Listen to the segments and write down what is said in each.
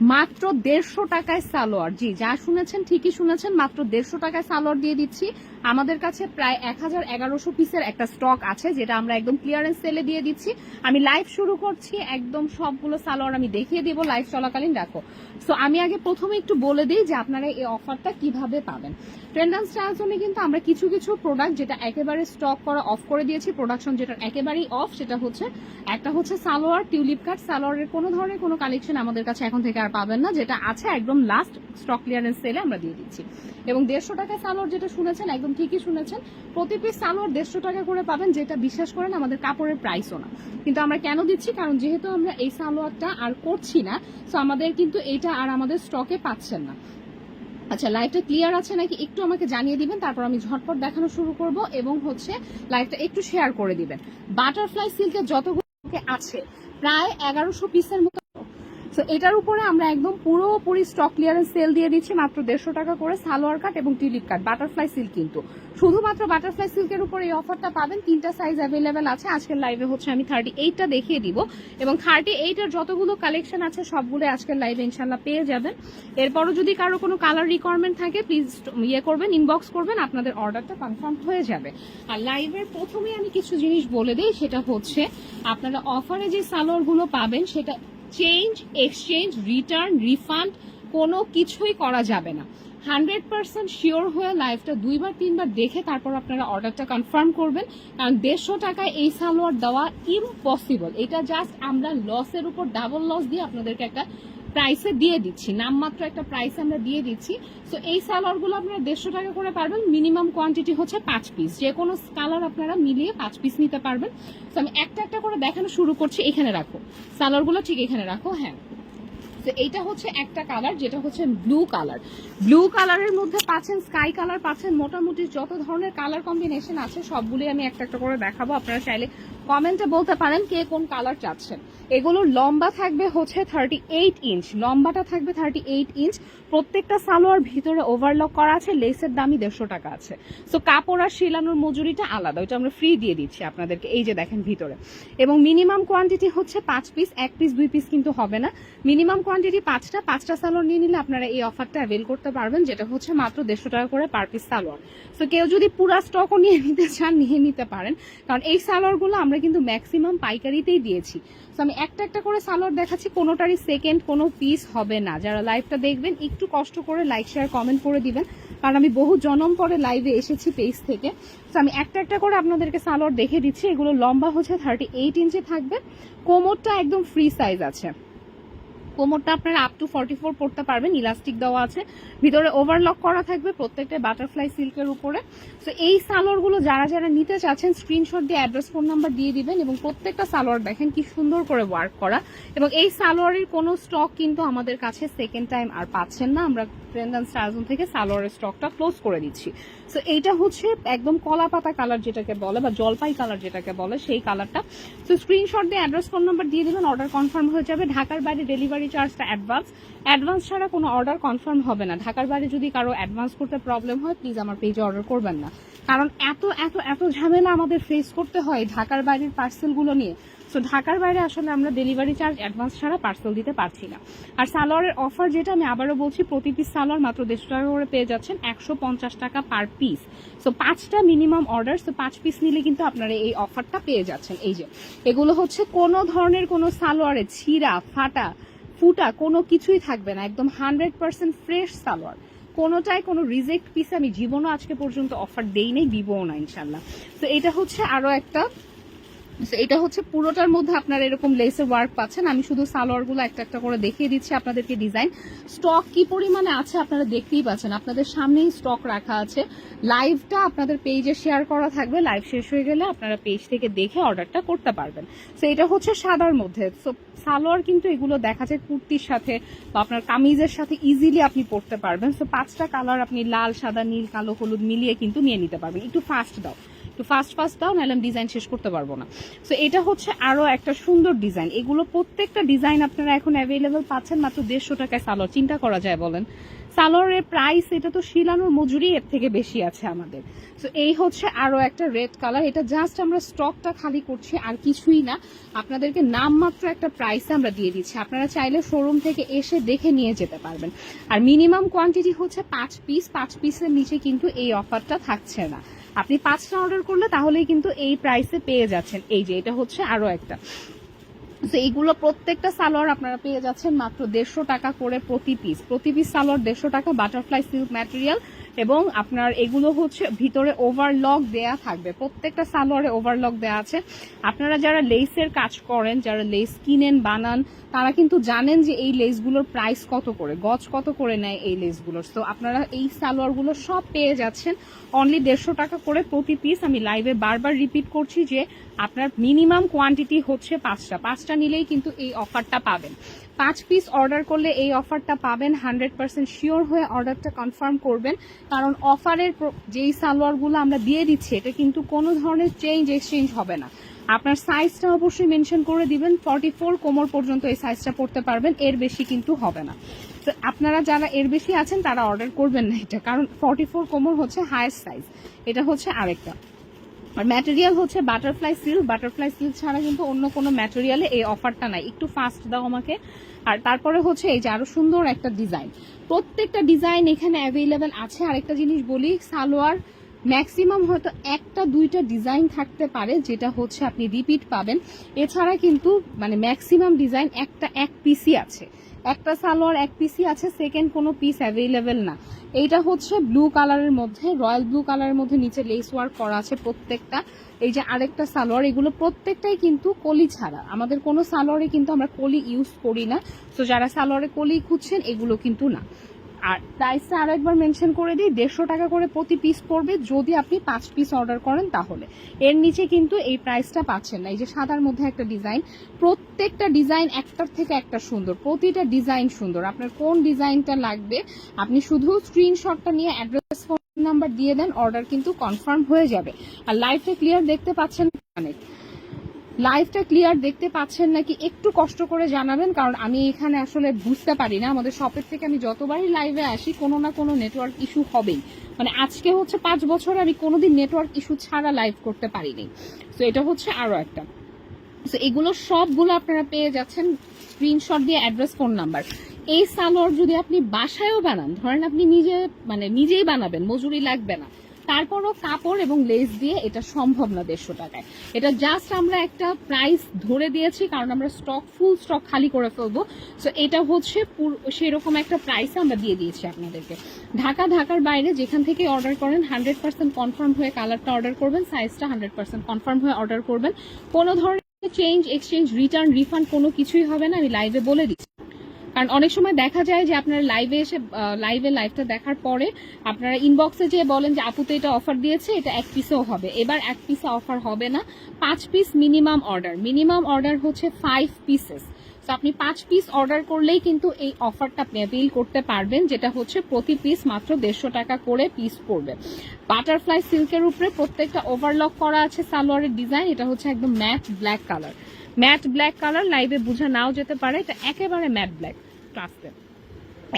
মাত্র দেড়শো টাকায় সালোয়ার। জি, যা শুনেছেন, ঠিকই শুনেছেন, মাত্র দেড়শো টাকায় সালোয়ার দিয়ে দিচ্ছি। আমাদের কাছে প্রায় এক হাজার এগারোশো পিসের একটা স্টক আছে, যেটা আমরা একদম ক্লিয়ারেন্স সেলে দিয়ে দিচ্ছি। আমি লাইভ শুরু করছি, একদম সবগুলো সালোয়ার আমি দেখিয়ে দিব। লাইভ চলাকালীন রাখো সো আমি আগে প্রথমে একটু বলে দিই যে আপনারা এই অফারটা কীভাবে পাবেন। ট্রেন্ডান স্টাইল জন্য কিন্তু আমরা কিছু কিছু প্রোডাক্ট যেটা একেবারে স্টক করা অফ করে দিয়েছি প্রোডাকশন যেটা একেবারেই অফ সেটা হচ্ছে, একটা হচ্ছে সালোয়ার টিউলিপ কাট সালোয়ারের কোনো ধরনের কোনো কালেকশন আমাদের কাছে এখন থেকে আর পাবেন না, যেটা আছে একদম লাস্ট স্টক ক্লিয়ারেন্স সেলে আমরা দিয়ে দিচ্ছি। এবং দেড়শো টাকা সালোয়ার যেটা শুনেছেন, একদম ঠিকই শুনেছেন, প্রতি পিস সালোয়ার দেড়শো টাকা করে পাবেন, যেটা বিশ্বাস করেন আমাদের কাপড়ের প্রাইসও না। কিন্তু আমরা কেন দিচ্ছি? কারণ যেহেতু আমরা এই সালোয়ারটা আর করছি না সো আমাদের কিন্তু এটা আর আমাদের স্টকে পাচ্ছেন না। আচ্ছা লাইটটা ক্লিয়ার আছে নাকি একটু আমাকে জানিয়ে দিবেন, তারপর আমি ঝটপট দেখানো শুরু করব এবং হচ্ছে লাইটটা একটু শেয়ার করে দিবেন। বাটারফ্লাই সিল্কের যতগুলো আছে, প্রায় এগারোশো পিসের মতো তো এটার উপরে আমরা একদম পুরোপুরি স্টক ক্লিয়ারেন্স সেল দিয়ে দিচ্ছি, মাত্র দেড়শো টাকা করে সালোয়ার কাট এবং টিলিপ কাট বাটারফ্লাই সিল্ক কিন্তু। শুধুমাত্র বাটারফ্লাই সিল্কের উপর এই অফারটা পাবেন, তিনটা সাইজ অ্যাভেলেবেল আছে। আজকের লাইভে হচ্ছে আমি থার্টি এইটটা দেখিয়ে দিব। এবং থার্টি এইটের যতগুলো কালেকশন আছে সবগুলো আজকের লাইভে ইনশাল্লাহ পেয়ে যাবেন। এরপরও যদি কারও কোনো কালার রিকোয়ারমেন্ট থাকে প্লিজ ইয়ে করবেন ইনবক্স করবেন, আপনাদের অর্ডারটা কনফার্ম হয়ে যাবে। আর লাইভের প্রথমেই আমি কিছু জিনিস বলে দিই, সেটা হচ্ছে, আপনারা অফারে যে সালোয়ারগুলো পাবেন, সেটা চেঞ্জ এক্সচেঞ্জ রিটার্ন রিফান্ড কোনো কিছুই করা যাবে না। হান্ড্রেড পার্সেন্ট শিওর হয়ে লাইফটা দুইবার, তিনবার দেখে তারপর আপনারা অর্ডারটা কনফার্ম করবেন। কারণ দেড়শো টাকায় এই সালোয়ার দেওয়া ইম্পসিবল এটা জাস্ট আমরা লসের উপর ডাবল লস দিয়ে আপনাদেরকে একটা প্রাইসে দিয়ে দিচ্ছি। নামমাত্র একটা প্রাইস আমরা দিয়ে দিচ্ছি। তো এই সালোয়ারগুলো আপনারা দেড়শো টাকা করে পারবেন। মিনিমাম কোয়ান্টিটি হচ্ছে পাঁচ পিস যে কোনো কালার আপনারা মিলিয়ে পাঁচ পিস নিতে পারবেন। তো আমি একটা একটা করে দেখানো শুরু করছি। এখানে রাখো। সালোয়ারগুলো ঠিক এখানে রাখো। হ্যাঁ। তো এইটা হচ্ছে একটা কালার যেটা হচ্ছে ব্লু কালার ব্লু কালারের মধ্যে পাচ্ছেন স্কাই কালার পাচ্ছেন মোটামুটি যত ধরনের কালার কম্বিনেশন আছে সবগুলি আমি একটা একটা করে দেখাবো। আপনারা চাইলে কমেন্টে বলতে পারেন কে কোন কালার চাচ্ছেন। এগুলোর লম্বা থাকবে হচ্ছে থার্টি এইট ইঞ্চ লম্বাটা থাকবে থার্টি এইট ইঞ্চ প্রত্যেকটা সালোয়ার ভিতরে ওভারলক করা আছে লেসের দামই দেড়শো টাকা আছে। সো কাপড় আর শিলানোর মজুরিটা আলাদা, ওইটা আমরা ফ্রি দিয়ে দিচ্ছি আপনাদেরকে, এই যে দেখেন ভিতরে। এবং মিনিমাম কোয়ান্টিটি হচ্ছে পাঁচ পিস এক পিস দুই পিস কিন্তু হবে না। মিনিমাম কোয়ান্টিটি পাঁচটা পাঁচটা সালোয়ার নিয়ে নিলে আপনারা এই অফারটা অ্যাভেল করতে পারবেন, যেটা হচ্ছে মাত্র দেড়শো টাকা করে পার পিস সালোয়ার। সো কেউ যদি পুরা স্টকও নিয়ে নিতে চান, নিয়ে নিতে পারেন। কারণ এই সালোয়ারগুলো আমরা কিন্তু ম্যাক্সিমাম পাইকারিতেই দিয়েছি। সো আমি একটা একটা করে সালোয়ার দেখাচ্ছি, কোনোটারই সেকেন্ড কোনো পিস হবে না। যারা লাইভটা দেখবেন, একটু কষ্ট করে লাইক শেয়ার কমেন্ট করে দিবেন। কারণ আমি বহু জনম পরে লাইভে এসেছি পেজ থেকে। সো আমি একটা একটা করে আপনাদেরকে সালোয়ার দেখে দিচ্ছি। এগুলো লম্বা হচ্ছে থার্টি এইট ইঞ্চি থাকবে। কোমরটা একদম ফ্রি সাইজ আছে। কোমরটা আপনারা আপ টু ফর্টি ফোর পড়তে পারবেন ইলাস্টিক দেওয়া আছে। ভিতরে ওভারলক করা থাকবে প্রত্যেকটা বাটারফ্লাই সিল্কের উপরে। তো এই সালোয়ারগুলো যারা যারা নিতে চাচ্ছেন স্ক্রিনশট দিয়ে অ্যাড্রেস ফোন নাম্বার দিয়ে দিবেন এবং প্রত্যেকটা সালোয়ার দেখেন কি সুন্দর করে ওয়ার্ক করা। এবং এই সালোয়ারের কোনো স্টক কিন্তু আমাদের কাছে সেকেন্ড টাইম আর পাচ্ছেন না। আমরা ট্রেন্ডান স্টারজন থেকে সালোয়ারের স্টকটা ক্লোজ করে দিচ্ছি। সো এইটা হচ্ছে একদম কলা পাতা কালার যেটাকে বলে বা জলপাই কালার যেটাকে বলে, সেই কালারটা তো স্ক্রিনশট দিয়ে অ্যাড্রেস ফোন নাম্বার দিয়ে দেবেন অর্ডার কনফার্ম হয়ে যাবে। ঢাকার বাইরে ডেলিভারি চার্জটা অ্যাডভান্স অ্যাডভান্স ছাড়া কোনো অর্ডার কনফার্ম হবে না। ঢাকার বাইরে যদি কারও অ্যাডভান্স করতে প্রবলেম হয় প্লিজ আমার পেজে অর্ডার করবেন না। কারণ এত এত এত ঝামেলা আমাদের ফেস করতে হয় ঢাকার বাইরের পার্সেলগুলো নিয়ে। সো ঢাকার বাইরে আসলে আমরা ডেলিভারি চার্জ অ্যাডভান্স ছাড়া পার্সেল দিতে পারছি না। আর সালোয়ারের অফার যেটা আমি আবারও বলছি প্রতি পিস সালোয়ার মাত্র দেড়শো টাকা করে পেয়ে যাচ্ছেন। একশো পঞ্চাশ টাকা পার পিস সো পাঁচটা মিনিমাম অর্ডার সো পাঁচ পিস নিলে কিন্তু আপনারা এই অফারটা পেয়ে যাচ্ছেন। এই যে, এগুলো হচ্ছে কোনো ধরনের কোনো সালোয়ারে ছিঁড়া, ফাটা, ফুটা কোনো কিছুই থাকবে না। একদম হান্ড্রেড পার্সেন্ট ফ্রেশ সালোয়ার। কোনোটায় কোনো রিজেক্ট পিস আমি জীবনও আজকে পর্যন্ত অফার দেই নাই দিবও না ইনশাল্লাহ তো এটা হচ্ছে আরও একটা এটা হচ্ছে পুরোটার মধ্যে আপনারা এরকম লেসের ওয়ার্ক পাচ্ছেন। আমি শুধু সালোয়ারগুলো একটা একটা করে দেখিয়ে দিচ্ছি আপনাদেরকে ডিজাইন স্টক কি পরিমাণে আছে আপনারা দেখতেই পাচ্ছেন। আপনাদের সামনেই স্টক রাখা আছে। লাইভটা আপনাদের পেজে শেয়ার করা থাকবে। লাইভ শেষ হয়ে গেলে আপনারা পেজ থেকে দেখে অর্ডারটা করতে পারবেন। সো এটা হচ্ছে সাদার মধ্যে। সো সালোয়ার কিন্তু এগুলো দেখা যায় কুর্তির সাথে বা আপনার কামিজের সাথে ইজিলি আপনি পরতে পারবেন। সো পাঁচটা কালার আপনি লাল, সাদা, নীল, কালো, হলুদ মিলিয়ে কিন্তু নিয়ে নিতে পারবেন। একটু ফাস্ট দাও। একটু ফাস্ট ফাস্ট দাও, নাহলে আমি ডিজাইন শেষ করতে পারব না। সো এটা হচ্ছে আরও একটা সুন্দর ডিজাইন এগুলো প্রত্যেকটা ডিজাইন আপনারা এখন অ্যাভেলেবেল পাচ্ছেন মাত্র দেড়শো টাকায় সালোয়ার। চিন্তা করা যায় বলেন। সালোয়ারের প্রাইস এটা তো শিলানোর মজুরি এর থেকে বেশি আছে আমাদের। তো এই হচ্ছে আরও একটা রেড কালার এটা জাস্ট আমরা স্টকটা খালি করছি, আর কিছুই না। আপনাদেরকে নামমাত্র একটা প্রাইসে আমরা দিয়ে দিচ্ছি। আপনারা চাইলে শোরুম থেকে এসে দেখে নিয়ে যেতে পারবেন। আর মিনিমাম কোয়ান্টিটি হচ্ছে পাঁচ পিস পাঁচ পিসের নিচে কিন্তু এই অফারটা থাকছে না। আপনি পাঁচটা অর্ডার করলে তাহলেই কিন্তু এই প্রাইসে পেয়ে যাচ্ছেন। এই যে, এটা হচ্ছে আরও একটা। তো এইগুলো প্রত্যেকটা সালোয়ার আপনারা পেয়ে যাচ্ছেন মাত্র দেড়শো টাকা করে প্রতি পিস প্রতি পিস সালোয়ার দেড়শো টাকা বাটারফ্লাই সিল্ক ম্যাটেরিয়াল এবং আপনার এগুলো হচ্ছে ভিতরে ওভারলক দেয়া থাকবে। প্রত্যেকটা সালোয়ারে ওভারলক দেয়া আছে। আপনারা যারা লেসের কাজ করেন, যারা লেস কিনেন, বানান, তারা কিন্তু জানেন যে এই লেসগুলোর প্রাইস কত করে, গজ কত করে নেয় এই লেসগুলোর তো আপনারা এই সালোয়ারগুলো সব পেয়ে যাচ্ছেন। অনলি দেড়শো টাকা করে প্রতি পিস আমি লাইভে বারবার রিপিট করছি যে আপনার মিনিমাম কোয়ান্টিটি হচ্ছে পাঁচটা। পাঁচটা নিলেই কিন্তু এই অফারটা পাবেন। পাঁচ পিস অর্ডার করলে এই অফারটা পাবেন হান্ড্রেড পার্সেন্ট শিওর হয়ে অর্ডারটা কনফার্ম করবেন। কারণ অফারের যেই সালোয়ারগুলো আমরা দিয়ে দিচ্ছি, এটা কিন্তু কোনো ধরনের চেঞ্জ এক্সচেঞ্জ হবে না। আপনার সাইজটা অবশ্যই মেনশন করে দিবেন ফর্টি ফোর কোমর পর্যন্ত এই সাইজটা পড়তে পারবেন, এর বেশি কিন্তু হবে না। তো আপনারা যারা এর বেশি আছেন, তারা অর্ডার করবেন না এটা, কারণ ফর্টি ফোর কোমর হচ্ছে হায়েস্ট সাইজ এটা হচ্ছে আরেকটা। আর ম্যাটেরিয়াল হচ্ছে বাটারফ্লাই সিল্ক বাটারফ্লাই সিল্ক ছাড়া কিন্তু অন্য কোনো ম্যাটেরিয়ালে এই অফারটা নাই। একটু ফাস্ট দাও আমাকে। আর তারপরে হচ্ছে এই যে আরও সুন্দর একটা ডিজাইন প্রত্যেকটা ডিজাইন এখানে অ্যাভেলেবেল আছে। আরেকটা জিনিস বলি, সালোয়ার ম্যাক্সিমাম হয়তো একটা, দুইটা ডিজাইন থাকতে পারে, যেটা হচ্ছে আপনি রিপিট পাবেন। এছাড়া কিন্তু মানে ম্যাক্সিমাম ডিজাইন একটা, এক পিসই আছে। একটা সালোয়ার এক পিসই আছে সেকেন্ড কোনো পিস অ্যাভেলেবেল না। এইটা হচ্ছে ব্লু কালারের মধ্যে রয়্যাল ব্লু কালারের মধ্যে নিচে লেস ওয়ার্ক করা আছে প্রত্যেকটা। এই যে আরেকটা সালোয়ার, এগুলো প্রত্যেকটাই কিন্তু কলি ছাড়া। আমাদের কোনো সালোয়ারে কিন্তু আমরা কলি ইউজ করি না। তো যারা সালোয়ারে কলি খুঁজছেন, এগুলো কিন্তু না। আর প্রাইসটা আরও একবার মেনশন করে দিই, দেড়শো টাকা করে প্রতি পিস পড়বে যদি আপনি পাঁচ পিস অর্ডার করেন তাহলে। এর নিচে কিন্তু এই প্রাইসটা পাচ্ছেন না। এই যে সাদার মধ্যে একটা ডিজাইন প্রত্যেকটা ডিজাইন একটার থেকে একটা সুন্দর, প্রতিটা ডিজাইন সুন্দর। আপনার কোন ডিজাইনটা লাগবে, আপনি শুধু স্ক্রিনশটটা নিয়ে অ্যাড্রেস ফোন নাম্বার দিয়ে দেন অর্ডার কিন্তু কনফার্ম হয়ে যাবে। আর লাইভটা ক্লিয়ার দেখতে পাচ্ছেন অনেক। লাইভটা ক্লিয়ার দেখতে পাচ্ছেন নাকি একটু কষ্ট করে জানাবেন? কারণ আমি এখানে আসলে বুঝতে পারি না। আমাদের শপের থেকে আমি যতবারই লাইভে আসি, কোনো না কোনো নেটওয়ার্ক ইস্যু হবেই। মানে আজকে হচ্ছে পাঁচ বছর আমি কোনোদিন নেটওয়ার্ক ইস্যু ছাড়া লাইভ করতে পারিনি। তো এটা হচ্ছে আরও একটা। তো এগুলো সবগুলো আপনারা পেয়ে যাচ্ছেন স্ক্রিনশট দিয়ে অ্যাড্রেস ফোন নাম্বার এই সালোয়ার যদি আপনি বাসায়ও বানান, ধরেন আপনি নিজে মানে নিজেই বানাবেন, মজুরি লাগবে না। তারপরও কাপড় এবং লেস দিয়ে এটা সম্ভব না দেড়শো টাকায়। এটা জাস্ট আমরা একটা প্রাইস ধরে দিয়েছি, কারণ আমরা স্টক ফুল স্টক খালি করে ফেলব। সো এটা হচ্ছে সেরকম একটা প্রাইসে আমরা দিয়ে দিয়েছি আপনাদেরকে। ঢাকা, ঢাকার বাইরে যেখান থেকে অর্ডার করেন হান্ড্রেড পার্সেন্ট কনফার্ম হয়ে কালারটা অর্ডার করবেন সাইজটা হান্ড্রেড পার্সেন্ট কনফার্ম হয়ে অর্ডার করবেন। কোনো ধরনের চেঞ্জ এক্সচেঞ্জ রিটার্ন রিফান্ড কোনো কিছুই হবে না, আমি লাইভে বলে দিচ্ছি। কারণ অনেক সময় দেখা যায় যে আপনারা লাইভে এসে লাইভে লাইভটা দেখার পরে আপনারা ইনবক্সে যে বলেন যে আপুতে এটা অফার দিয়েছে, এটা এক পিসেও হবে। এবার এক পিসে অফার হবে না। পাঁচ piece minimum order minimum order হচ্ছে ফাইভ পিসেস তো আপনি পাঁচ পিস অর্ডার করলেই কিন্তু এই অফারটা আপনি অ্যাপিল করতে পারবেন, যেটা হচ্ছে প্রতি পিস মাত্র দেড়শো টাকা করে পিস পড়বে। বাটারফ্লাই সিল্কের উপরে প্রত্যেকটা ওভারলক করা আছে সালোয়ারের ডিজাইন এটা হচ্ছে একদম matte black colour matte black colour লাইভে বোঝা নাও যেতে পারে, এটা একেবারে ম্যাট ব্ল্যাক ট্রাস্টে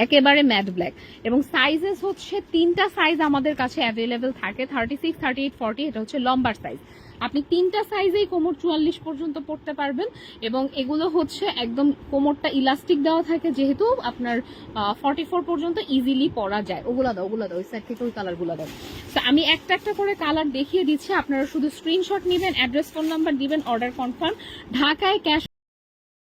একেবারে ম্যাট ব্ল্যাক এবং সাইজেস হচ্ছে তিনটা সাইজ আমাদের কাছে অ্যাভেলেবেল থাকে thirty six thirty eight forty এটা হচ্ছে লম্বার সাইজ আপনি তিনটা সাইজেই কোমর চুয়াল্লিশ পর্যন্ত পড়তে পারবেন এবং এগুলো হচ্ছে একদম কোমরটা ইলাস্টিক দেওয়া থাকে যেহেতু আপনার ফর্টি ফোর পর্যন্ত ইজিলি পরা যায়। ওগুলো দাও ওগুলো দাও, ওই সাইড থেকে ওই কালারগুলো দাও। তো আমি একটা একটা করে কালার দেখিয়ে দিচ্ছি। আপনারা শুধু স্ক্রিনশট নেবেন অ্যাড্রেস ফোন নাম্বার দিবেন অর্ডার কনফার্ম ঢাকায় ক্যাশ